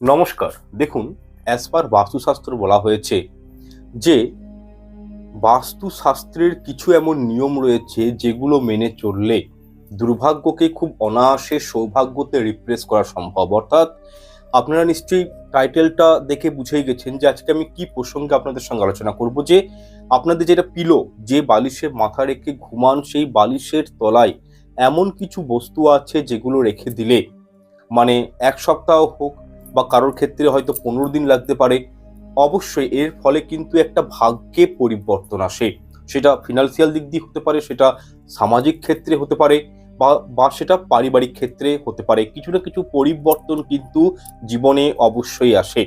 নমস্কার। দেখুন as per বাস্তুশাস্ত্র বলা হয়েছে যে, বাস্তুশাস্ত্রের কিছু এমন নিয়ম রয়েছে যেগুলো মেনে চললে দুর্ভাগ্যকে খুব অনায়াসে সৌভাগ্যতে রিপ্লেস করা সম্ভব। অর্থাৎ, আপনারা নিশ্চয়ই টাইটেলটা দেখে বুঝেই গেছেন যে আজকে আমি কি প্রসঙ্গে আপনাদের সঙ্গে আলোচনা করব যে, আপনাদের যেটা পিলো, যে বালিশে মাথা রেখে ঘুমান সেই বালিশের তলায় এমন কিছু বস্তু আছে যেগুলো রেখে দিলে মানে এক সপ্তাহ হোক বা কারোর ক্ষেত্রে হয়তো পনেরো দিন লাগতে পারে, অবশ্যই এর ফলে কিন্তু একটা ভাগ্যে পরিবর্তন আসে। সেটা ফিনান্সিয়াল দিক দিয়ে হতে পারে, সেটা সামাজিক ক্ষেত্রে হতে পারে বা বা সেটা পারিবারিক ক্ষেত্রে হতে পারে। কিছু না কিছু পরিবর্তন কিন্তু জীবনে অবশ্যই আসে।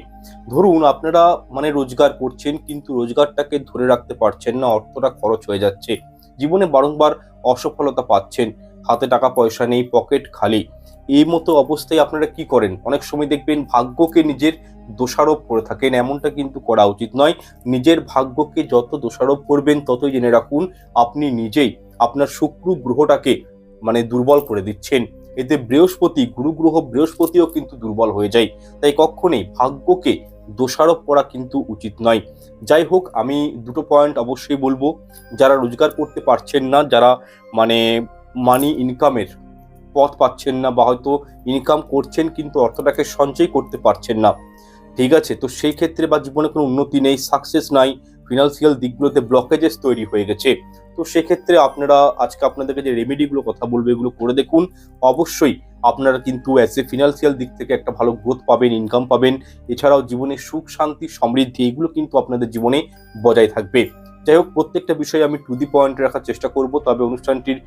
ধরুন আপনারা মানে রোজগার করছেন কিন্তু রোজগারটাকে ধরে রাখতে পারছেন না, অর্থটা খরচ হয়ে যাচ্ছে। জীবনে বারংবার অসফলতা পাচ্ছেন। হাতে টাকা, পয়সা নেই, পকেট খালি। এই মতো অবস্থায় আপনারা কি করেন? অনেক সময় দেখবেন ভাগ্যকে নিজের দোষারোপ করে থাকেন, এমনটা কিন্তু করা উচিত নয়। নিজের ভাগ্যকে যত দোষারোপ করবেন, ততই জেনে রাখুন, আপনি নিজেই আপনার শুক্র গ্রহটাকে মানে দুর্বল করে দিচ্ছেন। এতে বৃহস্পতি, গুরু গ্রহ বৃহস্পতিও কিন্তু দুর্বল হয়ে যায়। তাই কখনোই ভাগ্যকে দোষারোপ করা কিন্তু উচিত নয়। যাই হোক, আমি দুটো পয়েন্ট অবশ্যই বলব। যারা রোজগার করতে পারছেন না, যারা মানে মানি ইনকামের পথ পাচ্ছেন না বা হয়তো ইনকাম করছেন কিন্তু অর্থটাকে সঞ্চয় করতে পারছেন না। ঠিক আছে? তো সেই ক্ষেত্রে বা জীবনে কোনো উন্নতি নেই সাকসেস নাই ফিনান্সিয়াল দিকগুলোতে ব্লকেজেস তৈরি হয়ে গেছে। তো সেক্ষেত্রে আপনারা আজকে আপনাদেরকে যে রেমেডিগুলো কথা বলব এগুলো করে দেখুন। অবশ্যই আপনারা কিন্তু অ্যাজ এ ফিনান্সিয়াল দিক থেকে একটা ভালো গ্রোথ পাবেন ইনকাম পাবেন। এছাড়াও জীবনে সুখ, শান্তি, সমৃদ্ধি এগুলো কিন্তু আপনাদের জীবনে বজায় থাকবে। যাই হোক, প্রত্যেকটা বিষয়ে আমি টু দি পয়েন্ট রাখার চেষ্টা করব। তবে অনুষ্ঠানটির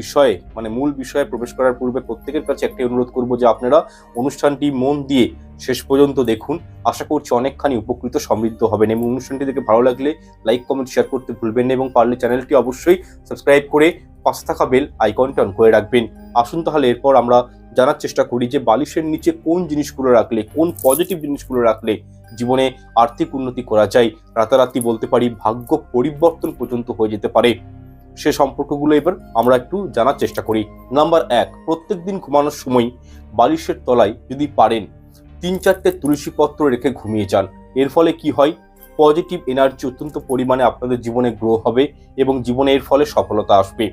বিষয়ে মানে মূল বিষয়ে প্রবেশ করার পূর্বে প্রত্যেকের কাছে একটি অনুরোধ করব যে আপনারা অনুষ্ঠানটি মন দিয়ে শেষ পর্যন্ত দেখুন। আশা করছি অনেকখানি উপকৃত সমৃদ্ধ হবেন। এবং অনুষ্ঠানটি দেখে ভালো লাগলে লাইক কমেন্ট শেয়ার করতে ভুলবেন না এবং পারলে চ্যানেলটি অবশ্যই সাবস্ক্রাইব করে পাশে থাকা বেল আইকনটি অন করে রাখবেন। আসুন তাহলে এরপর আমরা জানার চেষ্টা করি যে বালিশের নিচে কোন জিনিসগুলো রাখলে, কোন পজিটিভ জিনিসগুলো রাখলে জীবনে আর্থিক উন্নতি করা যায়। রাতারাতি বলতে পারি ভাগ্য পরিবর্তন পর্যন্ত হয়ে যেতে পারে। সে সম্পর্কগুলো এবার আমরা একটু জানার চেষ্টা করি। নাম্বার এক, প্রত্যেক দিন ঘুমানোর সময় বালিশের তলায় যদি পারেন, তিন চারটে তুলসী পত্র রেখে ঘুমিয়ে যান। এর ফলে কি হয়? পজিটিভ এনার্জি অত্যন্ত পরিমাণে আপনাদের জীবনে গ্রো হবে এবং জীবনে এর ফলে সফলতা আসবে।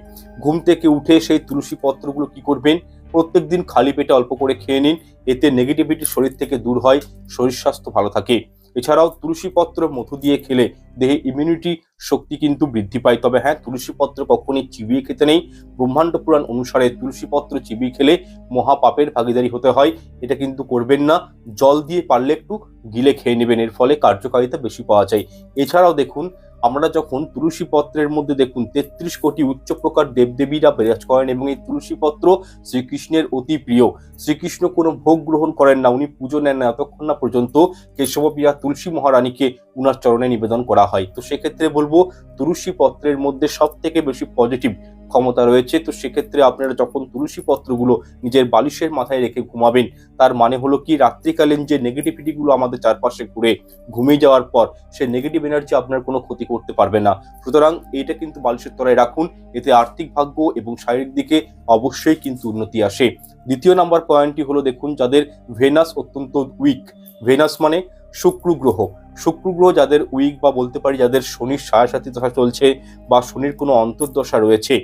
ঘুম থেকে উঠে সেই তুলসী পত্রগুলো কি করবেন? প্রত্যেক দিন খালি পেটে অল্প করে খেয়ে নিন, এতে নেগেটিভিটি শরীর থেকে দূর হয়, শরীর স্বাস্থ্য ভালো থাকে। এছাড়াও তুলসী পত্র মধু দিয়ে খেলে দেহে ইমিউনিটি শক্তি কিন্তু বৃদ্ধি পায়। তবে হ্যাঁ তুলসী পত্র কখনই চিবিয়ে খেতে নেই। ব্রহ্মাণ্ড পুরাণ অনুসারে তুলসী পত্র চিবিয়ে খেলে মহাপাপের ভাগিদারি হতে হয়। এটা কিন্তু করবেন না। জল দিয়ে পারলে একটু গিলে খেয়ে নেবেন। এর ফলে কার্যকারিতা বেশি পাওয়া যায়। এছাড়াও দেখুন আমরা যখন তুলসী পত্রের মধ্যে দেখুন তেত্রিশ কোটি উচ্চ প্রকার দেবদেবীরা বিরাজ করেন এবং এই তুলসী পত্র শ্রীকৃষ্ণের অতি প্রিয়। শ্রীকৃষ্ণ কোনো ভোগ গ্রহণ করেন না, উনি পুজো নেন না। এতক্ষণ না পর্যন্ত কেশবপ্রিয়া তুলসী মহারানীকে উনার চরণে নিবেদন করা হয়। তো সেক্ষেত্রে বলব, তুলসী পত্রের মধ্যে সব থেকে বেশি পজিটিভ ক্ষমতা রয়েছে, তো সেক্ষেত্রে আপনারা যখন তুলসী পত্রগুলো নিজের বালিশের মাথায় রেখে ঘুমাবেন, তার মানে হলো কি, রাত্রিকালীন যে নেগেটিভিটিগুলো আমাদের চারপাশে ঘুরে, ঘুমিয়ে যাওয়ার পর সে নেগেটিভ এনার্জি আপনার কোনো ক্ষতি করতে পারবে না। সুতরাং এইটা কিন্তু বালিশের তলায় রাখুন, এতে আর্থিক ভাগ্য এবং শারীরিক দিকে অবশ্যই কিন্তু উন্নতি আসে। দ্বিতীয় নাম্বার পয়েন্টটি হলো দেখুন, যাদের ভেনাস অত্যন্ত উইক ভেনাস মানে শুক্র গ্রহ শুক্র গ্রহ যাদের উইক বা বলতে পারি যাদের শনির সায়াসাথী দশা চলছে বা শনির কোনো অন্তর্দশা রয়েছে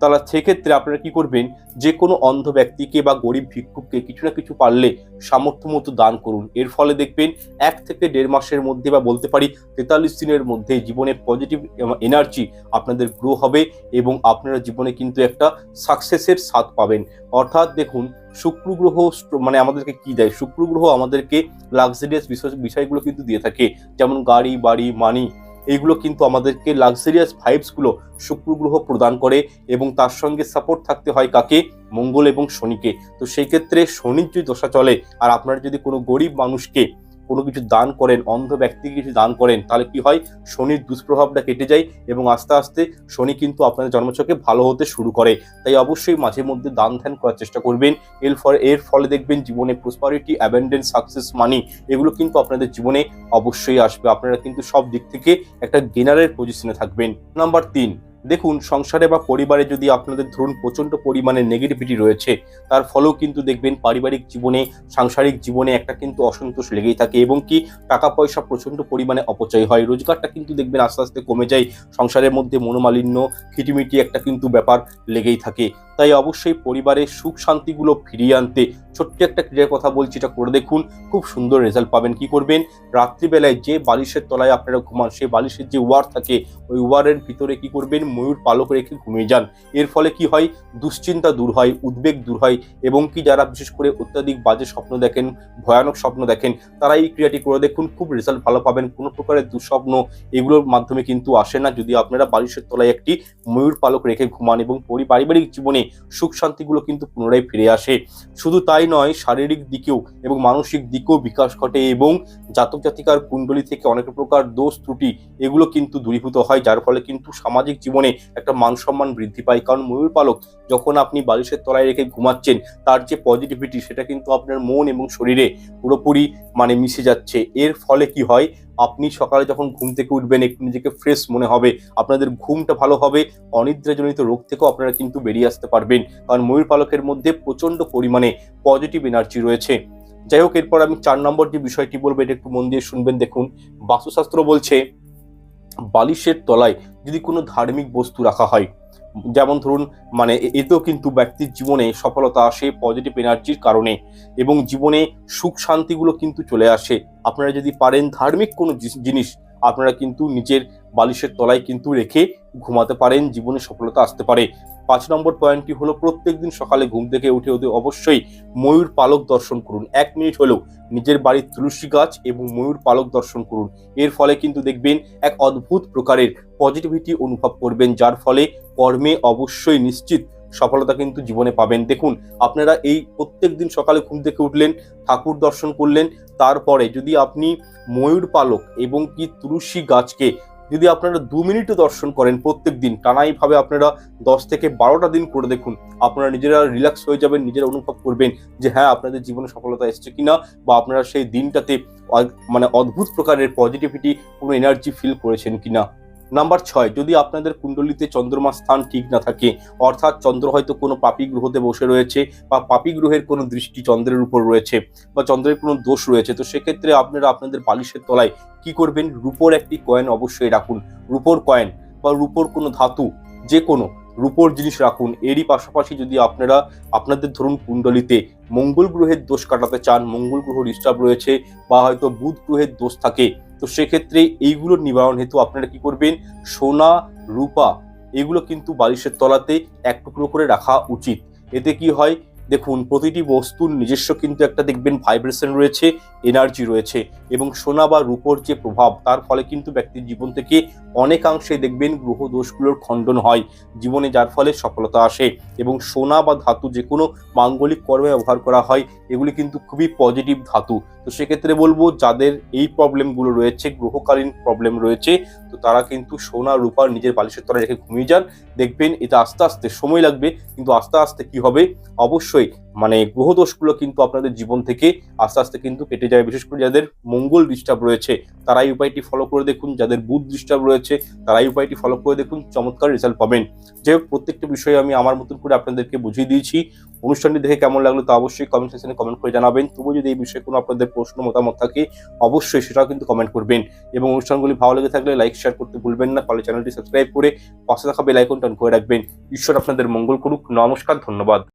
তারা সেক্ষেত্রে আপনারা কি করবেন? যে কোনো অন্ধ ব্যক্তিকে বা গরিব ভিক্ষুককে কিছু না কিছু পারলে সামর্থ্য মতো দান করুন। এর ফলে দেখবেন এক থেকে দেড় মাসের মধ্যে বা বলতে পারি তেতাল্লিশ দিনের মধ্যে জীবনে পজিটিভ এনার্জি আপনাদের গ্রো হবে এবং আপনারা জীবনে কিন্তু একটা সাকসেসের স্বাদ পাবেন। অর্থাৎ দেখুন, শুক্র গ্রহ মানে আমাদেরকে কি দেয়? শুক্র গ্রহ আমাদেরকে লাক্সারিয়াস বিষয়, বিষয়গুলো কিন্তু দিয়ে থাকে। যেমন গাড়ি, বাড়ি মানি এইগুলো কিন্তু আমাদেরকে লাক্সারিয়াস ভাইবসগুলো শুক্র গ্রহ প্রদান করে এবং তার সঙ্গে সাপোর্ট থাকতে হয় কাকে? মঙ্গল এবং শনিকে। তো সেই ক্ষেত্রে শনির যদি দশা চলে আর আপনারা যদি কোনো গরিব মানুষকে কোনো কিছু দান করেন, অন্ধ ব্যক্তিকে কিছু দান করেন, তাহলে কি হয়? শনির দুষ্প্রভাবটা কেটে যায় এবং আস্তে আস্তে শনি কিন্তু আপনাদের জন্মছকে ভালো হতে শুরু করে। তাই অবশ্যই মাঝে মধ্যে দান ধ্যান করার চেষ্টা করবেন। এর ফলে এর ফলে দেখবেন জীবনে প্রসপারিটি অ্যাবেন্ডেন্স সাকসেস মানি এগুলো কিন্তু আপনাদের জীবনে অবশ্যই আসবে। আপনারা কিন্তু সব দিক থেকে একটা গেনারের পজিশনে থাকবেন। নাম্বার তিন দেখুন, সংসারে বা পরিবারে যদি আপনাদের ধরুন প্রচণ্ড পরিমাণে নেগেটিভিটি রয়েছে, তার ফলেও কিন্তু দেখবেন পারিবারিক জীবনে, সাংসারিক জীবনে একটা কিন্তু অসন্তোষ লেগেই থাকে এবং কি টাকা পয়সা প্রচণ্ড পরিমাণে অপচয় হয়। রোজগারটা কিন্তু দেখবেন আস্তে আস্তে কমে যায়। সংসারের মধ্যে মনোমালিন্য, খিটিমিটি একটা কিন্তু ব্যাপার লেগেই থাকে। তাই অবশ্যই পরিবারের সুখ শান্তিগুলো ফিরিয়ে আনতে ছোট্ট একটা ক্রিয়ার কথা বলছি, এটা করে দেখুন। খুব সুন্দর রেজাল্ট পাবেন। কি করবেন? রাত্রিবেলায় যে বালিশের তলায় আপনারা ঘুমান, সেই বালিশের যে ওয়ার থাকে, ওই ওয়ারের ভিতরে কি করবেন? ময়ূর পালক রেখে ঘুমিয়ে যান। এর ফলে কি হয়? দুশ্চিন্তা দূর হয়, উদ্বেগ দূর হয় এবং কি যারা বিশেষ করে অত্যাধিক বাজে স্বপ্ন দেখেন, ভয়ানক স্বপ্ন দেখেন, তারা এই ক্রিয়াটি করে দেখুন, খুব রেজাল্ট ভালো পাবেন। কোনো প্রকারের দুঃস্বপ্ন এগুলোর মাধ্যমে কিন্তু আসে না। যদি আপনারা বালিশের তলায় একটি ময়ূর পালক রেখে ঘুমান এবং পরি- পারিবারিক জীবনে সুখ শান্তিগুলো কিন্তু পুনরায় ফিরে আসে। শুধু তাই নয়, শারীরিক দিকেও এবং মানসিক দিকেও বিকাশ ঘটে এবং জাতক জাতিকার কুণ্ডলী থেকে অনেক প্রকার দোষ, ত্রুটি এগুলো কিন্তু দূরীভূত হয়, যার ফলে কিন্তু সামাজিক জীবনে একটা মান সম্মান বৃদ্ধি পায়। কারণ ময়ূর পালক যখন আপনি বালিশের তলায় রেখে ঘুমাচ্ছেন, তার যে পজিটিভিটি সেটা কিন্তু আপনার মন এবং শরীরে পুরোপুরি মানে মিশে যাচ্ছে। এর ফলে কি হয়? আপনি সকালে যখন ঘুম থেকে উঠবেন, একটু নিজেকে ফ্রেশ মনে হবে। আপনাদের ঘুমটা ভালো হবে, অনিদ্রাজনিত রোগ থেকেও আপনারা কিন্তু বেরিয়ে আসতে পারবেন। কারণ ময়ূর পালকের মধ্যে প্রচণ্ড পরিমাণে পজিটিভ এনার্জি রয়েছে। যাই হোক, এরপর আমি চার নম্বর যে বিষয়টি বলব, এটা একটু মন দিয়ে শুনবেন, দেখুন। বাস্তুশাস্ত্র বলছে, বালিশের তলায় যদি কোনো ধার্মিক বস্তু রাখা হয় যেমন ধরুন মানে এতেও কিন্তু ব্যক্তির জীবনে সফলতা আসে পজিটিভ এনার্জির কারণে এবং জীবনে সুখ শান্তিগুলো কিন্তু চলে আসে। আপনারা যদি পারেন ধার্মিক কোনো জিনিস আপনারা কিন্তু নিজের বালিশের তলায় কিন্তু রেখে ঘুমাতে পারেন, জীবনে সফলতা আসতে পারে। পাঁচ নম্বর পয়েন্টটি হলো, প্রত্যেকদিন সকালে ঘুম থেকে উঠে ওদের অবশ্যই ময়ূর পালক দর্শন করুন। এক মিনিট হলেও নিজের বাড়ির তুলসী গাছ এবং ময়ূর পালক দর্শন করুন। এর ফলে কিন্তু দেখবেন এক অদ্ভুত প্রকারের পজিটিভিটি অনুভব করবেন, যার ফলে কর্মে অবশ্যই নিশ্চিত সফলতা কিন্তু জীবনে পাবেন। দেখুন, আপনারা এই প্রত্যেক দিন সকালে ঘুম থেকে উঠলেন, ঠাকুর দর্শন করলেন, তারপরে যদি আপনি ময়ূর পালক এবং কি তুলসী গাছকে যদি আপনারা দু মিনিটও দর্শন করেন প্রত্যেক দিন, টানাইভাবে আপনারা দশ থেকে বারোটা দিন করে দেখুন, আপনারা নিজেরা রিল্যাক্স হয়ে যাবেন, নিজেরা অনুভব করবেন যে হ্যাঁ আপনাদের জীবনে সফলতা এসছে কিনা বা আপনারা সেই দিনটাতে মানে অদ্ভুত প্রকারের পজিটিভিটি কোনো এনার্জি ফিল করেছেন কিনা। নাম্বার ছয়, যদি আপনাদের কুণ্ডলিতে চন্দ্রমা স্থান ঠিক না থাকে, অর্থাৎ চন্দ্র হয়তো কোনো পাপি গ্রহতে বসে রয়েছে বা পাপি গ্রহের কোনো দৃষ্টি চন্দ্রের উপর রয়েছে বা চন্দ্রের কোনো দোষ রয়েছে, তো সেক্ষেত্রে আপনারা আপনাদের বালিশের তলায় কি করবেন? রূপোর একটি কয়েন অবশ্যই রাখুন। রূপোর কয়েন বা রূপোর কোনো ধাতু যে কোনো রূপোর জিনিস রাখুন। এরই পাশাপাশি যদি আপনারা, আপনাদের ধরুন কুণ্ডলিতে মঙ্গল গ্রহের দোষ কাটাতে চান, মঙ্গল গ্রহ ডিস্টার্ব রয়েছে বা হয়তো বুধ গ্রহের দোষ থাকে, তো সেক্ষেত্রে এইগুলোর নিবারণ হেতু আপনারা কি করবেন? সোনা, রূপা, এগুলো কিন্তু বালিশের তলাতে এক টুকরো করে রাখা উচিত। এতে কি হয়? দেখুন, প্রতিটি বস্তুর নিজস্ব কিন্তু একটা দেখবেন ভাইব্রেশন রয়েছে এনার্জি রয়েছে এবং সোনা বা রূপোর যে প্রভাব, তার ফলে কিন্তু ব্যক্তির জীবন থেকে অনেকাংশে দেখবেন গ্রহ দোষগুলোর খণ্ডন হয়। জীবনে যার ফলে সফলতা আসে এবং সোনা বা ধাতু যে কোনো মাঙ্গলিক কর্মে ব্যবহার করা হয়, এগুলি কিন্তু খুবই পজিটিভ ধাতু। তো সেক্ষেত্রে বলব যাদের এই প্রবলেমগুলো রয়েছে গ্রহকালীন প্রবলেম রয়েছে তো তারা কিন্তু সোনা রূপার নিজের বালিশের তলায় রেখে ঘুমিয়ে যান। দেখবেন এটা আস্তে আস্তে সময় লাগবে কিন্তু আস্তে আস্তে কি হবে? অবশ্যই মানে গ্রহদোষগুলো কিন্তু আপনাদের জীবন থেকে আস্তে আস্তে কিন্তু কেটে যাবে। বিশেষ করে যাদের মঙ্গল ডিস্টার্ব রয়েছে তারা এই উপায়টি ফলো করে দেখুন। যাদের বুধ ডিস্টার্ব রয়েছে তারা এই উপায়টি ফলো করে দেখুন। চমৎকার রেজাল্ট পাবেন। যে হোক, প্রত্যেকটা বিষয়ে আমি আমার মতন করে আপনাদেরকে বুঝিয়ে দিয়েছি। অনুষ্ঠানটি দেখে কেমন লাগল তা অবশ্যই কমেন্ট সেকশনে কমেন্ট করে জানাবেন। তবু যদি এই বিষয়ে কোনো আপনাদের প্রশ্ন, মতামত থাকে, অবশ্যই সেটাও কিন্তু কমেন্ট করবেন। এবং অনুষ্ঠানগুলি ভালো লেগে থাকলে লাইক শেয়ার করতে ভুলবেন না। ফলে চ্যানেলটি সাবস্ক্রাইব করে পাশে থাকা বেল আইকনটা অন করে রাখবেন। ঈশ্বর আপনাদের মঙ্গল করুক। নমস্কার, ধন্যবাদ।